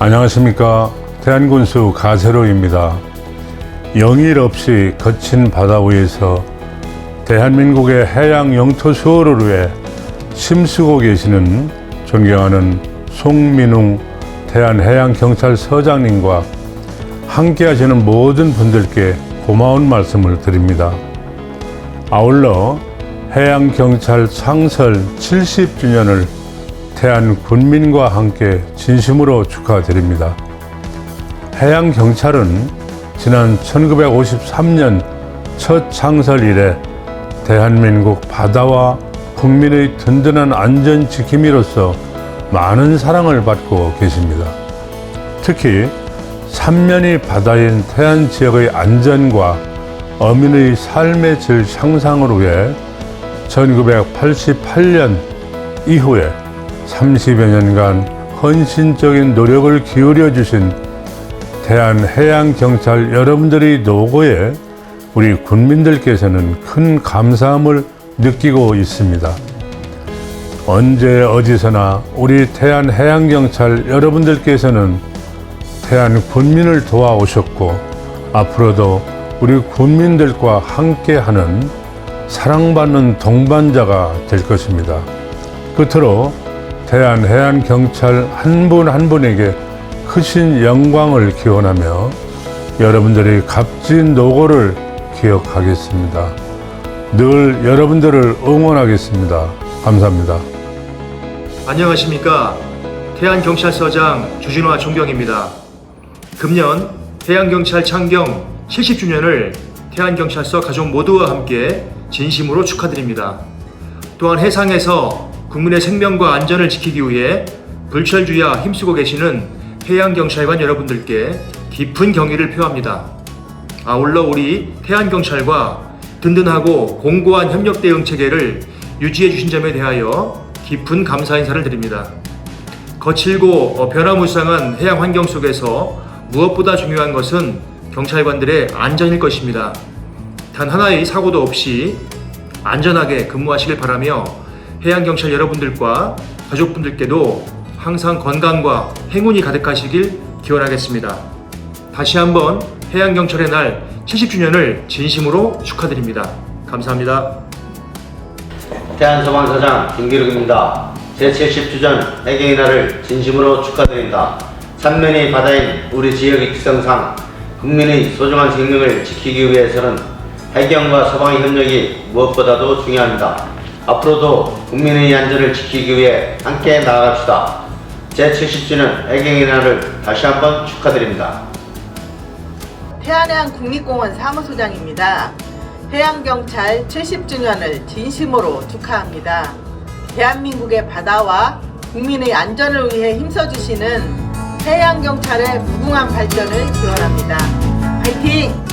안녕하십니까 대한군수 가세로입니다. 영일 없이 거친 바다 위에서 대한민국의 해양 영토 수호를 위해 힘쓰고 계시는 존경하는 송민웅 대한해양경찰서장님과 함께 하시는 모든 분들께 고마운 말씀을 드립니다. 아울러 해양경찰 창설 70주년을 태안 군민과 함께 진심으로 축하드립니다. 해양경찰은 지난 1953년 첫 창설 이래 대한민국 바다와 국민의 든든한 안전 지킴이로서 많은 사랑을 받고 계십니다. 특히 삼면이 바다인 태안 지역의 안전과 어민의 삶의 질 향상을 위해 1988년 이후에 30여 년간 헌신적인 노력을 기울여 주신 대한해양경찰 여러분들의 노고에 우리 국민들께서는 큰 감사함을 느끼고 있습니다. 언제 어디서나 우리 태안해양경찰 여러분들께서는 태안 군민을 도와오셨고 앞으로도 우리 국민들과 함께하는 사랑받는 동반자가 될 것입니다. 끝으로 대한 해안 경찰 한분한 분에게 크신 영광을 기원하며 여러분들의 값진 노고를 기억하겠습니다. 늘 여러분들을 응원하겠습니다. 감사합니다. 안녕하십니까 태안경찰서장 주진화 존경입니다. 금년 태안경찰 창경 70주년을 태안경찰서 가족 모두와 함께 진심으로 축하드립니다. 또한 해상에서 국민의 생명과 안전을 지키기 위해 불철주야 힘쓰고 계시는 해양경찰관 여러분들께 깊은 경의를 표합니다. 아울러 우리 태안경찰과 든든하고 공고한 협력 대응 체계를 유지해 주신 점에 대하여 깊은 감사 인사를 드립니다. 거칠고 어, 변화무쌍한 해양 환경 속에서 무엇보다 중요한 것은 경찰관들의 안전일 것입니다. 단 하나의 사고도 없이 안전하게 근무하시길 바라며 해양경찰 여러분들과 가족분들께도 항상 건강과 행운이 가득하시길 기원하겠습니다. 다시 한번 해양경찰의 날 70주년을 진심으로 축하드립니다. 감사합니다. 태안소방서장 김기록입니다. 제70주전 해경의 날을 진심으로 축하드립니다. 삼면이 바다인 우리 지역의 특성상 국민의 소중한 생명을 지키기 위해서는 해경과 소방의 협력이 무엇보다도 중요합니다. 앞으로도 국민의 안전을 지키기 위해 함께 나아갑시다. 제70주년 해경의 날을 다시 한번 축하드립니다. 태안해양 국립공원 사무소장입니다. 해양경찰 70주년을 진심으로 축하합니다. 대한민국의 바다와 국민의 안전을 위해 힘써주시는 해양경찰의 무궁한 발전을 기원합니다. 화이팅!